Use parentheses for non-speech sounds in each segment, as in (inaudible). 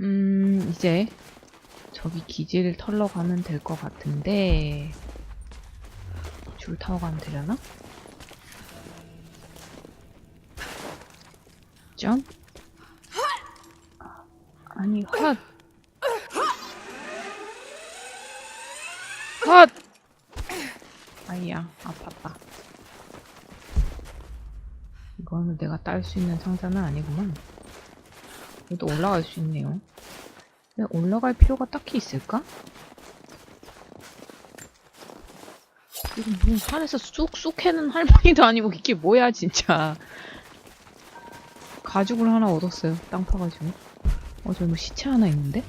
음, 이제 저기 기지를 털러 가면 될 것 같은데 줄 타고 가면 되려나? 점? 아니, 헛! 헛! 아이야, 아팠다. 이거는 내가 딸 수 있는 상자는 아니구만. 그래도 올라갈 수 있네요. 올라갈 필요가 딱히 있을까? 이거 무슨 산에서 쑥쑥 해는 할머니도 아니고 이게 뭐야 진짜. 가죽을 하나 얻었어요. 땅 파가지고. 어, 저기 뭐 시체 하나 있는데?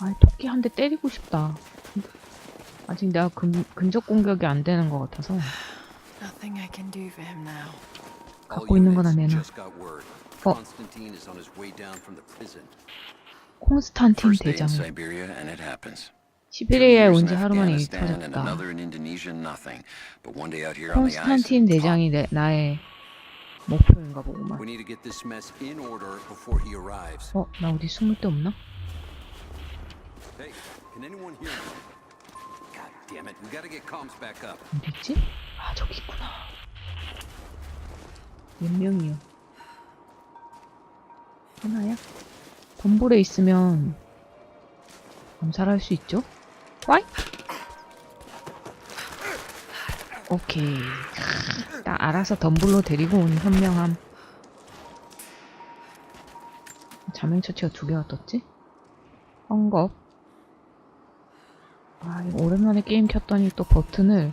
아, 토끼 한 대 때리고 싶다. 아직 내가 근, 근접 공격이 안 되는 것 같아서. 갖고 있는 거나 내놔. 어. 콘스탄틴 대장. 시베리아에 온지 in 하루 만에 일이 터졌다. 콘스탄틴 대장이 내, 나의 목표인가 보구만. 어, 나 어디 숨을 데 없나? 있지? 아, 저기 있구나. 몇 명이요? 하나야? 덤불에 있으면 암살할 수 있죠? 와이? 오케이. 나 알아서 덤불로 데리고 온 현명함. 자명처치가 두 개가 떴지? 헝겊. 아, 오랜만에 게임 켰더니 또 버튼을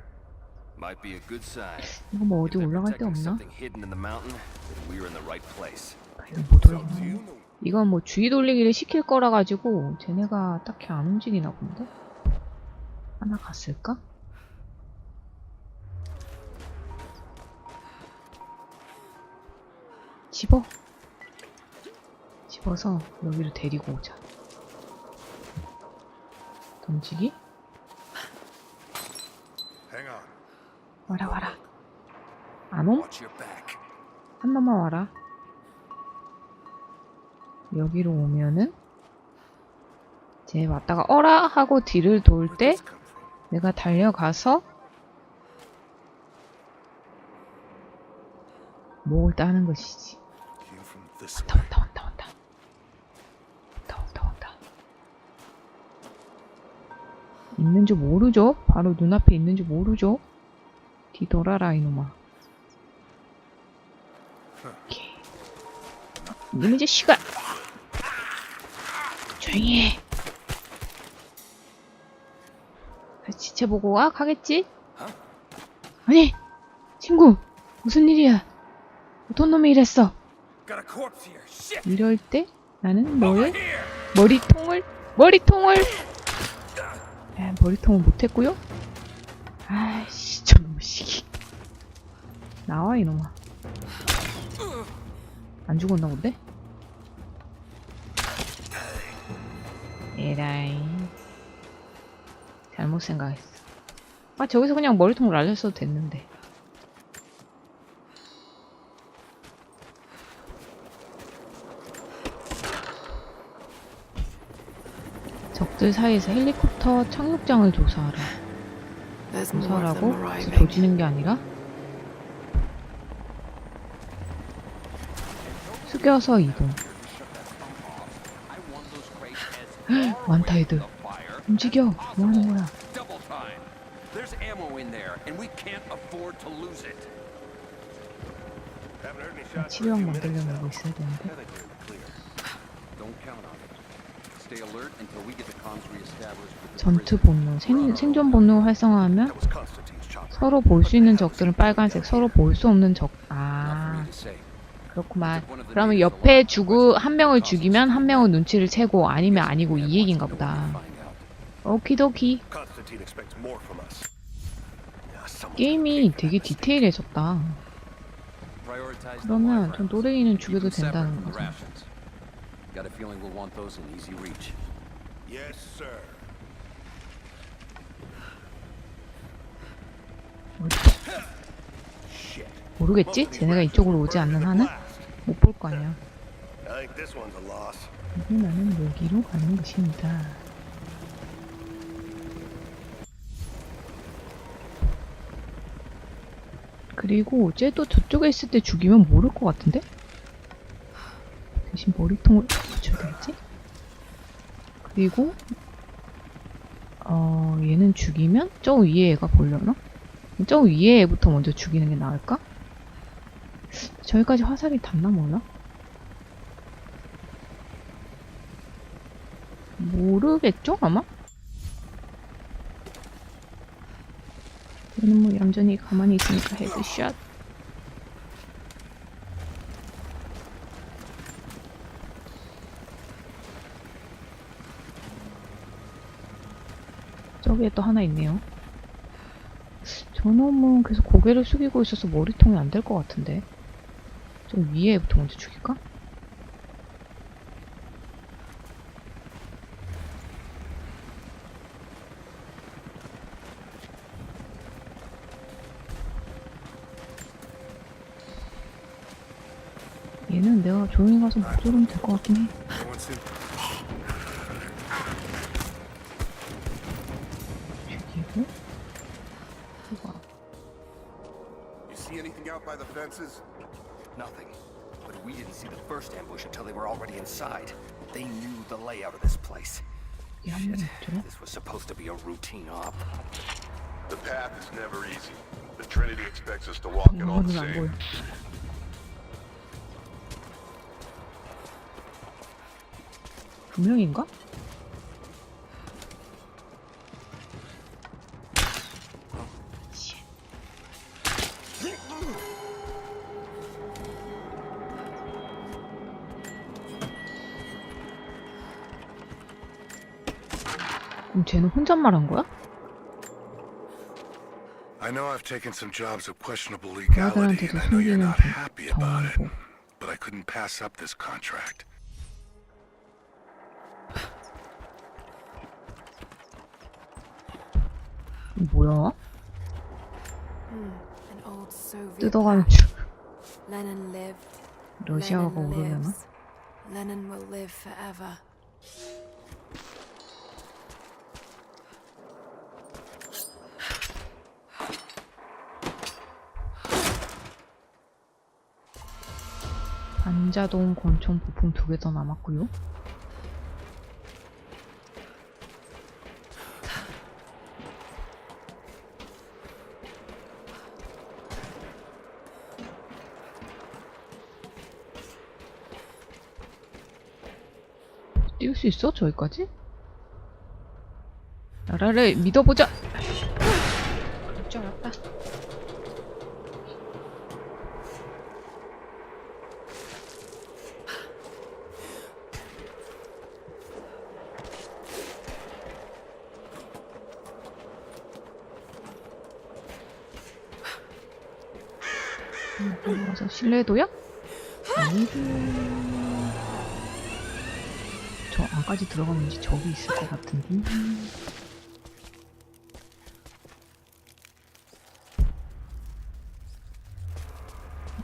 Might be a good sign. 이거 뭐 어디 올라갈 데 없나? something hidden in the mountain, then we're in the right place. 이거 못 So, do 올라가. you know 이건 뭐 주의 돌리기를 시킬 거라 가지고 쟤네가 딱히 안 움직이나 본데? 하나 갔을까? 집어. 집어서 여기로 데리고 오자. 던지기? Hang on. 와라 와라. 안 옴? Watch your back. 한 놈만 와라. 여기로 오면은 쟤 왔다가 어라 하고 뒤를 돌 때? 내가 달려가서 목을 따는 것이지. 왔다. 왔다 왔다 왔다. 왔다 왔다 왔다. 있는 줄 모르죠? 바로 눈앞에 있는 줄 모르죠? 뒤돌아라 이놈아. 오케이. 이놈의 자식아! 조용히 해. 지체 보고 와 가겠지? 아니 친구 무슨 일이야? 어떤 놈이 이랬어? 이럴 때 나는 뭐에 머리통을 머리통을 아, 머리통을 못했고요. 아이씨 나와 이놈아 안 죽었나 본데? 에라이 잘못 생각했어. 아 저기서 그냥 머리통을 날렸어도 됐는데. 적들 사이에서 헬리콥터 착륙장을 조사하라. 조사하라고? arriving. 조지는 게 아니라 숙여서 이동. 애들. 움직여. 뭐 하는 거야? There's ammo in there, and we can't afford to lose it. 치료약 만들려고 now. 있어야 되는데. I think we're in the clear. Don't count on it. Stay alert until we get the comms reestablished with the 전투. 본능, 생, 생존 본능을 활성화하면. 서로 볼 수 있는 적들은 빨간색, 서로 볼 수 없는 적. 아. 그렇구만. 그러면 옆에 죽으 한 명을 죽이면 한 명은 눈치를 채고 아니면 아니고 이 얘기인가 보다. 오키도키. 게임이 되게 디테일해졌다. 그러면 전. 노랭이는 죽여도 된다는 거죠. rations. Got 모르겠지? 쟤네가 이쪽으로 오지 않는 한은 못 볼 거 아니야. 나는 여기로 가는 것입니다. 그리고 쟤도 저쪽에 있을 때 죽이면 모를 것 같은데? 대신 머리통을 붙여야 되겠지? 그리고 어 얘는 죽이면 저 위에 애가 보려나? 저 위에 애부터 먼저 죽이는 게 나을까? 저기까지 화살이 닿나 몰라? 모르겠죠 아마? 얘는 뭐 얌전히 가만히 있으니까 헤드샷 저기에 또 하나 있네요 저놈은 계속 고개를 숙이고 있어서 머리통이 안 될 것 같은데 좀 위에부터 먼저 죽일까? 얘는 내가 조용히 가서 못 조르면 될 것 같긴 해. 죽이고. 이거. Nothing. But we didn't see the first ambush until they were already inside. They knew the layout of this place. 얘한명 Shit. 있죠? This was supposed to be a routine op. The path is never easy. The Trinity expects us to walk it all the 이거는 안 보여. same. 두 명인가? 쟤는 혼잣말한 거야? I know I've taken some jobs of questionable 그 legality, 아들한테도 and I know you're 숨기는 not happy about it. 정보. But I couldn't pass up this contract. 뭐야? Hmm. An old Soviet. 뜯어가는. 줄. 러시아어가 Lenin 오르려나? lives. Lenin will live forever. 반자동 권총 부품 두 개 더 남았고요. 뛸수 있어? 저기까지? 나라를 믿어보자! 그럴 줄 알았다. 와서 신뢰도야? 아니고 저 안까지 들어가는지 저기 있을 것 같은데.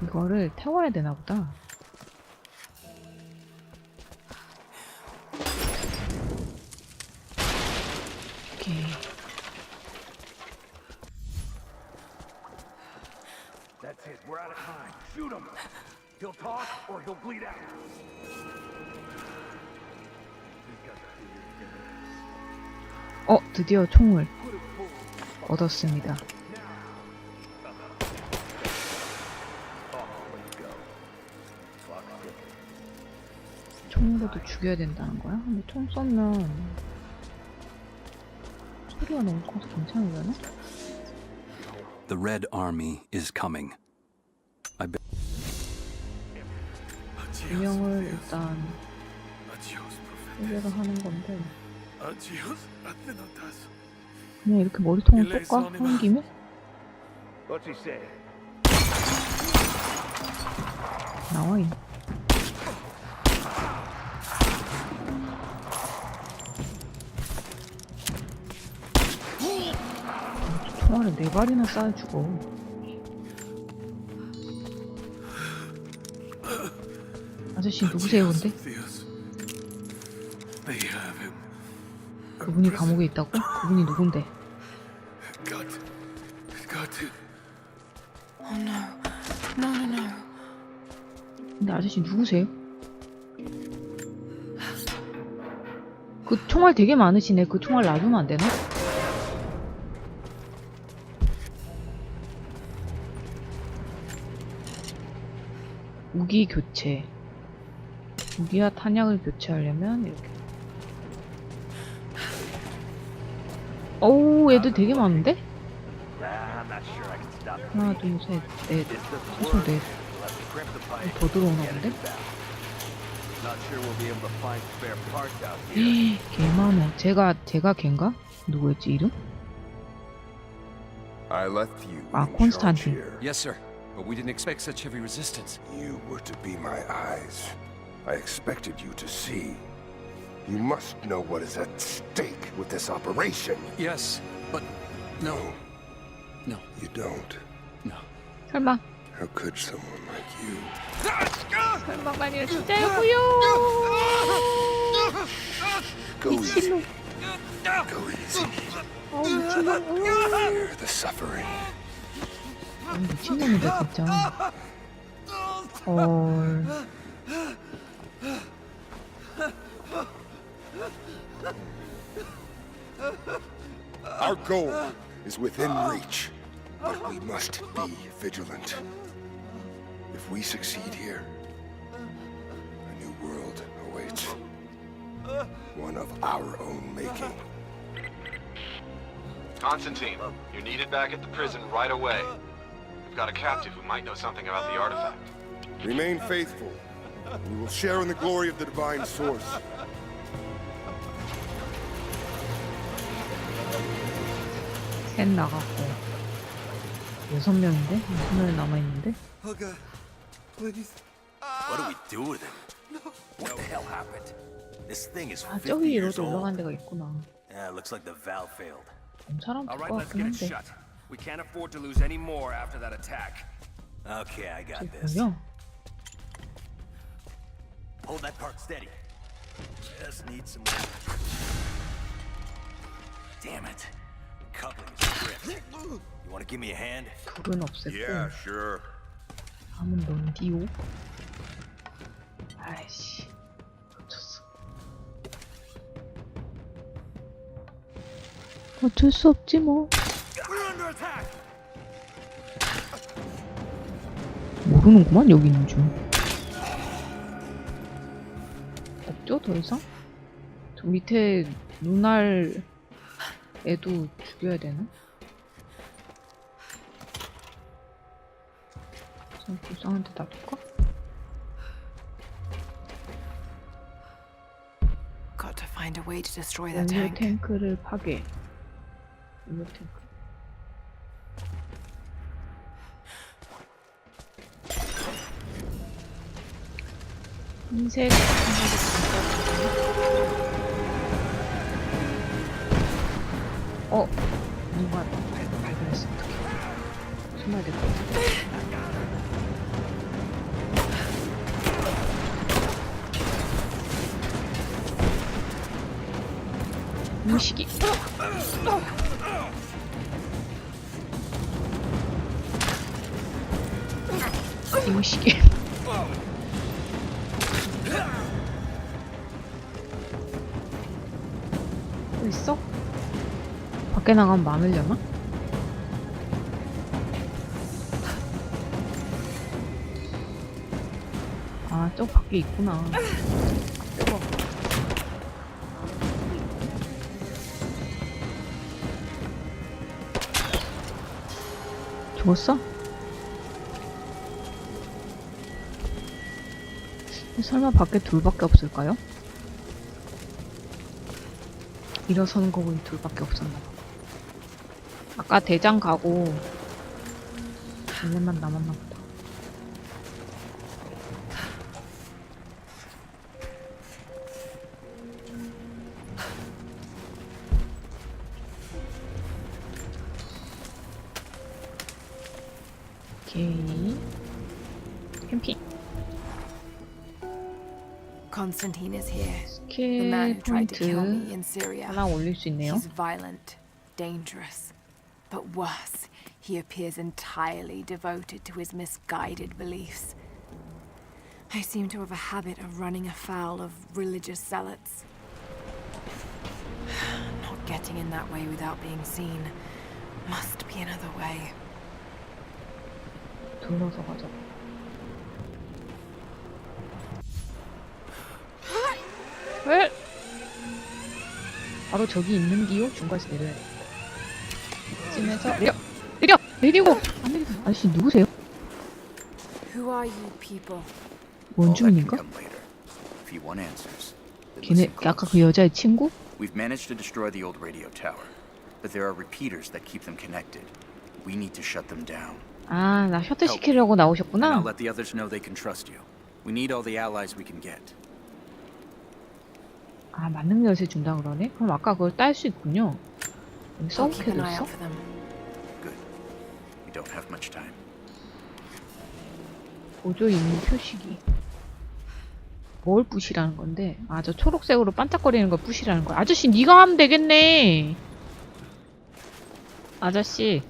이거를 태워야 되나 보다 bleed out. 어 드디어 총을 얻었습니다 총으로도 죽여야 된다는 거야? 근데 총 쏘면 소리가 너무 커서 괜찮으려나? The Red Army is coming. 두 명을 일단 해결을 하는 건데. 그냥 이렇게 머리통을 쏠까? 하는 김에? What's he say? 나와 이 총알을 네 발이나 쏴 죽어. 아저씨 누구세요, 근데? 그분이 감옥에 있다고? 그분이 누군데? 근데 아저씨 누구세요? 그 총알 되게 많으시네. 그 총알 놔주면 안 되나? 무기 교체. 무기와 탄약을 교체하려면 이렇게. 어우, 애들 되게 많은데? 하나, 둘, 셋, 넷, It's the 최소 넷. Let's crimp the pipe. 더 들어오나 본데? 개 많아. 제가, 제가 걘가? 누구였지, 이름? I left you Ah, in Constantine. charge here. Yes, sir. But we didn't expect such heavy resistance. You were to be my eyes. I expected you to see. You must know what is at stake with this operation. Yes, but no, no, You don't. no. 설마. How could someone like you? 설마가 아니라 진짜였고요. Go easy. 미친놈. Go easy. 어, 미친놈. Fear the suffering. 어, 미친놈이다 진짜. 헐. Our goal is within reach, but we must be vigilant. If we succeed here, a new world awaits. One of our own making. Constantine, you're needed back at the prison right away. We've got a captive who might know something about the artifact. Remain faithful, and you will share in the glory of the divine source. 셋 나갔고. 여섯 명인데? 여섯 명 남아있는데? What do we do with him? What the hell happened? This thing is 아, 50 저기 years 위로도 올라간 old. 데가 있구나. Yeah, looks like the valve failed. 검사람 All 될것 right, let's 같긴 get it 한데. shut. We can't afford to lose any more after that attack. Okay, I got 저기 this. 보여? Hold that part steady. Just need some. Damn it. Coupling is stripped. You want to give me a hand? 불은 없앴고. sure. 다음은 넌디오. 아이씨. 놓쳤어. 어쩔 수 없지 뭐. 모르는구만 여기 있는 줄. 없죠 더 이상? 저 밑에 눈알 애도 죽여야 되나? 좀 불쌍한데 놔둘까? Got to find a way to destroy that 연료 tank. 탱크를 파괴. 연료 탱크. 흰색 어 누가 발, 발견했어 어떡해 숨어야 될것 같아? 음식이 밖에 나가면 많으려나? 아, 저 밖에 있구나. 저거. 죽었어? 설마 밖에 둘밖에 없을까요? 일어서는 거 보니 둘밖에 없었나 봐. 아까 대장 가고 얘네만 남았나 보다. 오케이. 캠핑. Constantine is here. The 스킬 man who tried to kill me 포인트 in Syria. 하나 올릴 수 있네요. He's violent, dangerous, but worse, he appears entirely devoted to his misguided beliefs. I seem to have a habit of running afoul of religious zealots. (sighs) Not getting in that way without being seen. Must be another way. 둘러서 가자. 왜? 바로 저기 있는 기요 중간에서 내려야 돼. 쯤에서 내려, 내려, 내리고 안 내리고. 아저씨 누구세요? Who are you people? 원주민인가? If you want answers. then 걔네 listen close. 아까 그 여자의 친구? We've managed to destroy the old radio tower, but there are repeaters that keep them connected. We need to shut them down. 아, 나 셔터 시키려고 And I'll 나오셨구나. let the others know they can trust you. We need all the allies we can get. 아, 만능 열쇠 준다 그러네. 그럼 아까 그걸 딸 수 있군요. Eye 있어? out for them. Good. We don't have much time. 보조 임무 표시기. 뭘 부시라는 건데? 아, 저 초록색으로 반짝거리는 걸 부시라는 거야. 아저씨, 네가 하면 되겠네. 아저씨.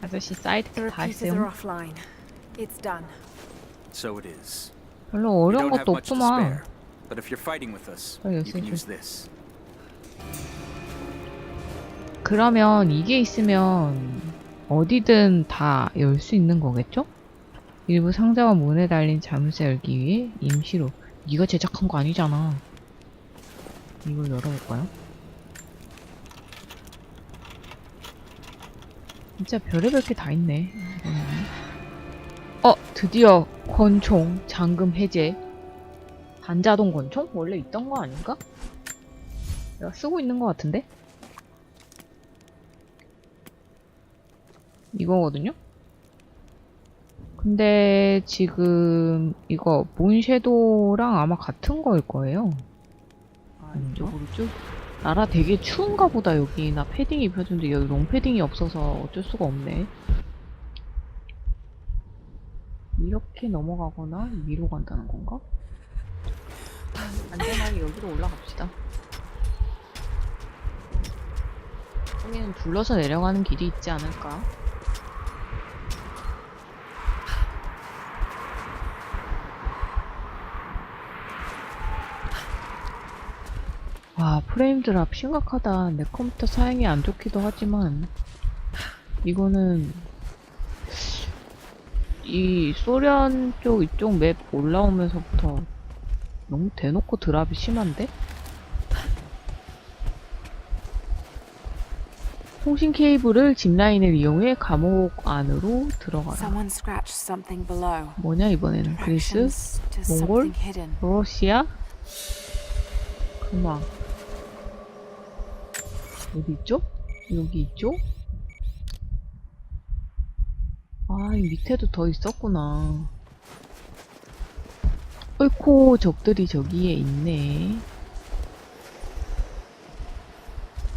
아저씨 The 사이트 다 했어요. offline. It's done. So it is. 별로 어려운 것도 없구만. But if you're fighting with us, yes, you can use this. 그러면 이게 있으면 어디든 다 열 수 있는 거겠죠? 일부 상자와 문에 달린 자물쇠 열기 위해 임시로 네가 제작한 거 아니잖아. 이걸 열어볼까요? 진짜 별의별 게 다 있네. 어, 드디어 권총 잠금 해제. 반자동 권총? 원래 있던 거 아닌가? 내가 쓰고 있는 거 같은데? 이거거든요? 근데 지금 이거 몬섀도우랑 아마 같은 거일 거예요. 아니죠? 모르죠? 나라 되게 추운가 보다 여기. 나 패딩 입혀준데 여기 롱패딩이 없어서 어쩔 수가 없네. 이렇게 넘어가거나 위로 간다는 건가? 안전하게 여기로 올라갑시다. 여기는 둘러서 내려가는 길이 있지 않을까? 와 프레임 드랍 심각하다 내 컴퓨터 사양이 안 좋기도 하지만 이거는 이 소련 쪽 이쪽 맵 올라오면서부터 너무 대놓고 드랍이 심한데? 통신 케이블을 짚라인을 이용해 감옥 안으로 들어가라. 뭐냐 이번에는 그리스, 몽골. 러시아, 그만 어디 있죠? 여기 있죠? 아, 이 밑에도 더 있었구나. 어이코, 적들이 저기에 있네.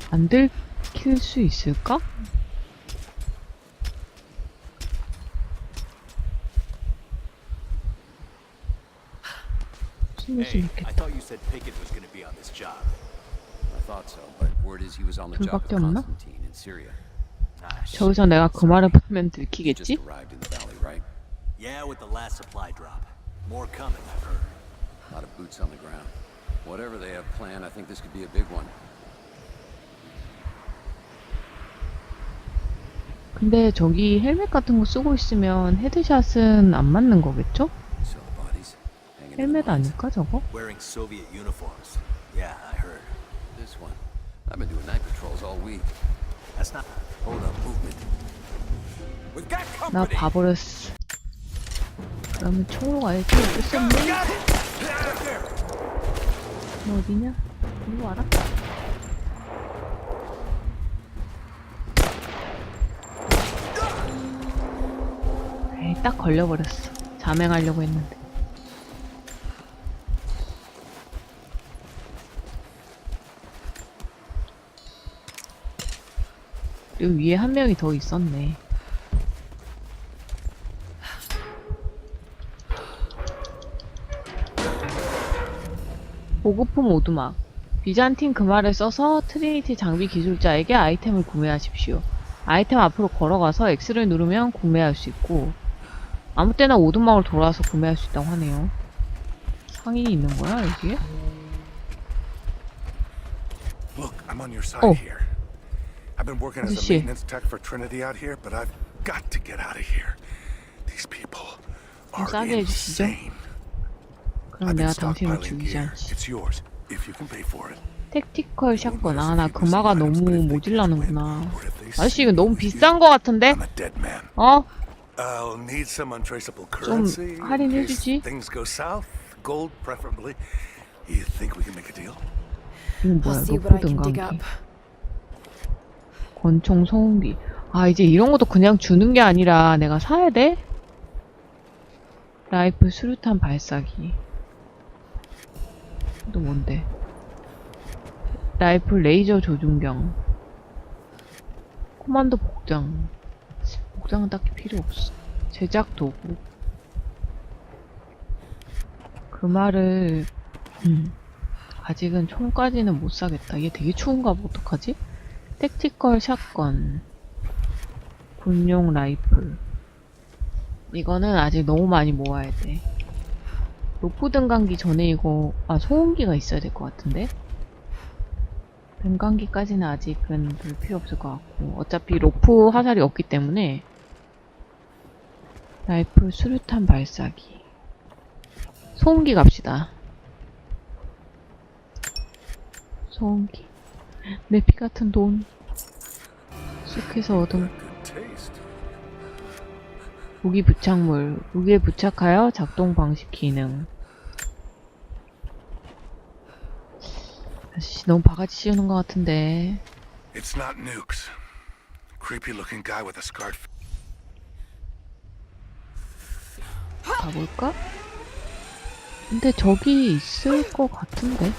안 들킬 수 있을까? 숨을 수 Hey, 있겠다. I thought you said Pickett was gonna be on this job. I thought so, but word is he was on the job with 둘밖에 없나? Constantine in Syria. Ah, shit. 저기서 내가 그 말을 하면 just 들키겠지? arrived in the valley, right? Yeah, with the last supply drop. More coming, I've heard. A lot of boots on the ground. Whatever they have planned, I think this could be a big one. 근데 저기 헬멧 같은 거 쓰고 있으면 헤드샷은 안 맞는 거겠죠? So bodies hanging in the 헬멧 mines. 아닐까 저거? Wearing Soviet uniforms. Yeah, I heard. This one. I've been doing night patrols all week. That's not. Hold up, movement. We've got 나 company. 봐버렸어. 그러면 총으로 가야지. 어쩔 수 없네. 너 어디냐? 이리 와라. 에이, 딱 걸려버렸어. 자맹하려고 했는데. 여기 위에 한 명이 더 있었네. 보급품 오두막. 비잔틴 금화를 써서 트리니티 장비 기술자에게 아이템을 구매하십시오. 아이템 앞으로 걸어가서 X를 누르면 구매할 수 있고 아무 때나 오두막을 돌아와서 구매할 수 있다고 하네요. 상인이 있는 거야 여기에? Look, I'm on your side Oh. here. I've been working as a maintenance tech for Trinity out here, but I've got to get out of here. These people 좀 are insane. 그럼 내가 당신을 죽이지. 않지. 택티컬 샷건. 아, 나 금화가 너무 모질라는구나. 아저씨, 이거 너무 비싼 거 같은데? 어? 좀 할인해주지? 이건 뭐야, 등강기. up. 권총 소음기. 아, 이제 이런 것도 그냥 주는 게 아니라 내가 사야 돼? 라이프 수류탄 발사기. 또 뭔데? 라이프 레이저 조준경. 코만도 복장. 복장은 딱히 필요 없어. 제작 도구. 그 말을, 음, 아직은 총까지는 못 사겠다. 얘 되게 추운가 봐. 어떡하지? 택티컬 샷건. 군용 라이플. 이거는 아직 너무 많이 모아야 돼. 로프 등강기 전에 이거, 아, 소음기가 있어야 될 것 같은데? 등강기까지는 아직은 별 필요 없을 것 같고. 어차피 로프 화살이 없기 때문에. 라이플 수류탄 발사기. 소음기 갑시다. 소음기. (gasps) 내 피 같은 돈. 쑥해서 얻은. 무기 부착물. 무기에 부착하여 작동 방식 기능. 아저씨 너무 바가지 씌우는 것 같은데. It's not nukes. Creepy looking guy with a scarred 가볼까? 근데 저기 있을 것 같은데.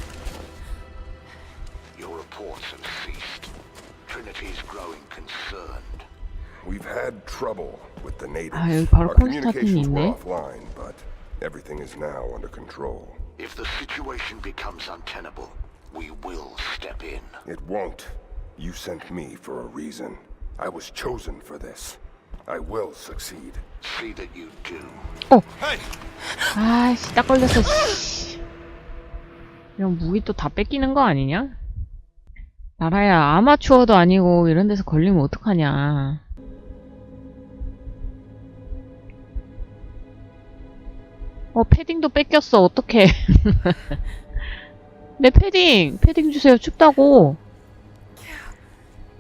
Your reports have ceased. Trinity's growing concerned. We've had trouble with the natives. 아, 여기 바로 Our 콘스탄틴이 communications were 있네. offline, but everything is now under control. If the situation becomes untenable, we will step in. It won't. You sent me for a reason. I was chosen for this. I will succeed. See that you do. 아씨, 딱 걸렸어, 씨. 이런 무기 또 다 뺏기는 거 아니냐? 나라야, 아마추어도 아니고 이런 데서 걸리면 어떡하냐. 어, 패딩도 뺏겼어. 어떡해. 내 패딩! 패딩 주세요. 춥다고.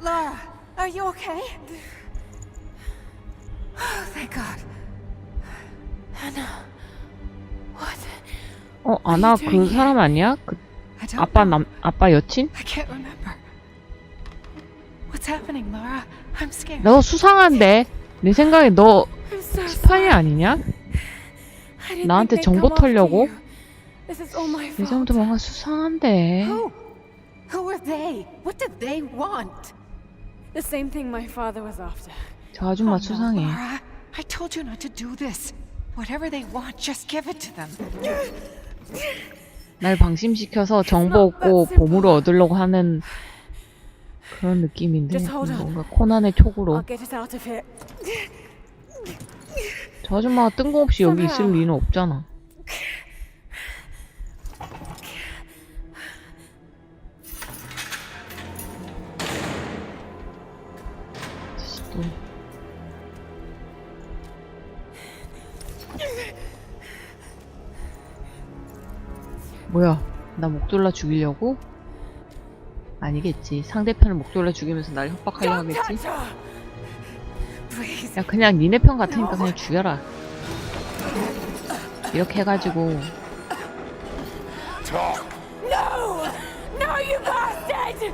Laura, are you okay? Oh, thank God. Anna, what? 어, 아나 그 사람 아니야? 그 I don't 아빠. 남, 아빠 여친? I can't remember. What's happening, Laura? I'm scared. 너 수상한데? 내 생각에 너 I'm so 스파이 sorry. 아니냐? 나한테 정보 털려고? 이. 정도 뭔가 수상한데. Who? Are they? What did they want? The same thing my father was after. 저 아줌마 Oh, 수상해. I told you not to do this. Whatever they want, just give it to them. 날 방심시켜서 정보 얻고 보물을 얻으려고 하는 그런 느낌인데. 뭔가 코난의 촉으로 저 아줌마가 뜬금없이 여기 있을 리는 없잖아. 뭐야? 나 목졸라 죽이려고? 아니겠지. 상대편을 목졸라 죽이면서 날 협박하려 Don't 하겠지? 야 그냥 니네 편 같으니까 그냥 죽여라 이렇게 해가지고 Talk. No! No, you bastard!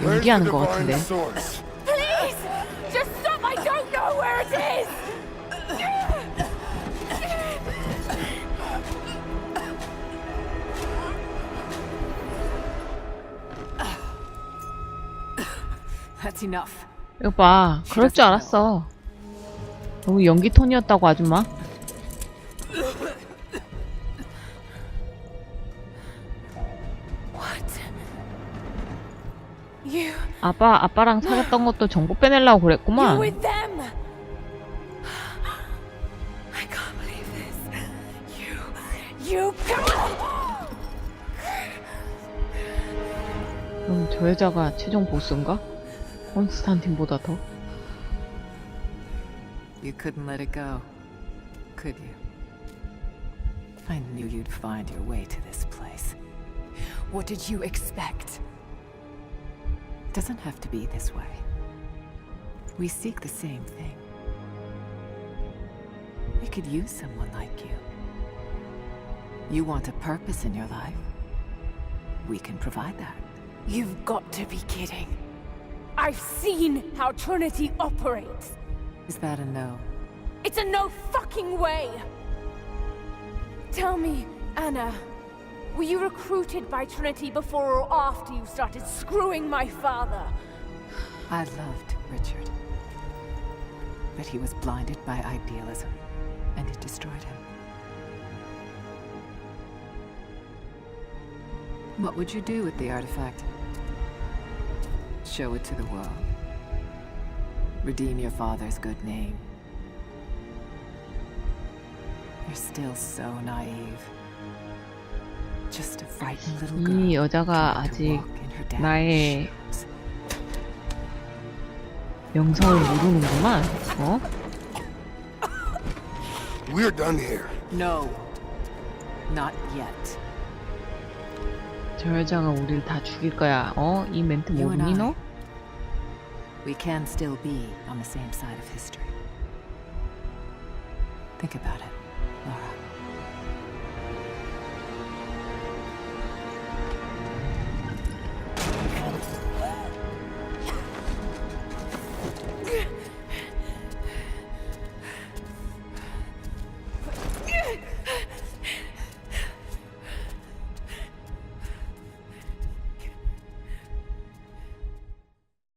Where's 연기하는 the 것 divine 같은데 source? Please! Just stop! I don't know where it is! That's enough. 이거 봐 그럴 줄 알았어 너무 연기 톤이었다고 아줌마. 아빠 아빠랑 사귀었던 것도 정보 빼내려고 그랬구만. 그럼 저 여자가 최종 보스인가? 콘스탄틴보다 더? You couldn't let it go, could you? I knew you'd find your way to this place. What did you expect? Doesn't have to be this way. We seek the same thing. We could use someone like you. You want a purpose in your life? We can provide that. You've got to be kidding. I've seen how Trinity operates. Is that a no? It's a no fucking way! Tell me, Anna, were you recruited by Trinity before or after you started screwing my father? I loved Richard. But he was blinded by idealism, and it destroyed him. What would you do with the artifact? Show it to the world. Redeem your father's good name. You're still so naive. Just a frightened little girl. 이 여자가 아직 나의. 영성을 모르는구만 어? We're done here. No. Not yet. 저 여자가 우리를 다 죽일 거야 어? 이 멘트 모르니. 너? We can still be on the same side of history. Think about it, Laura.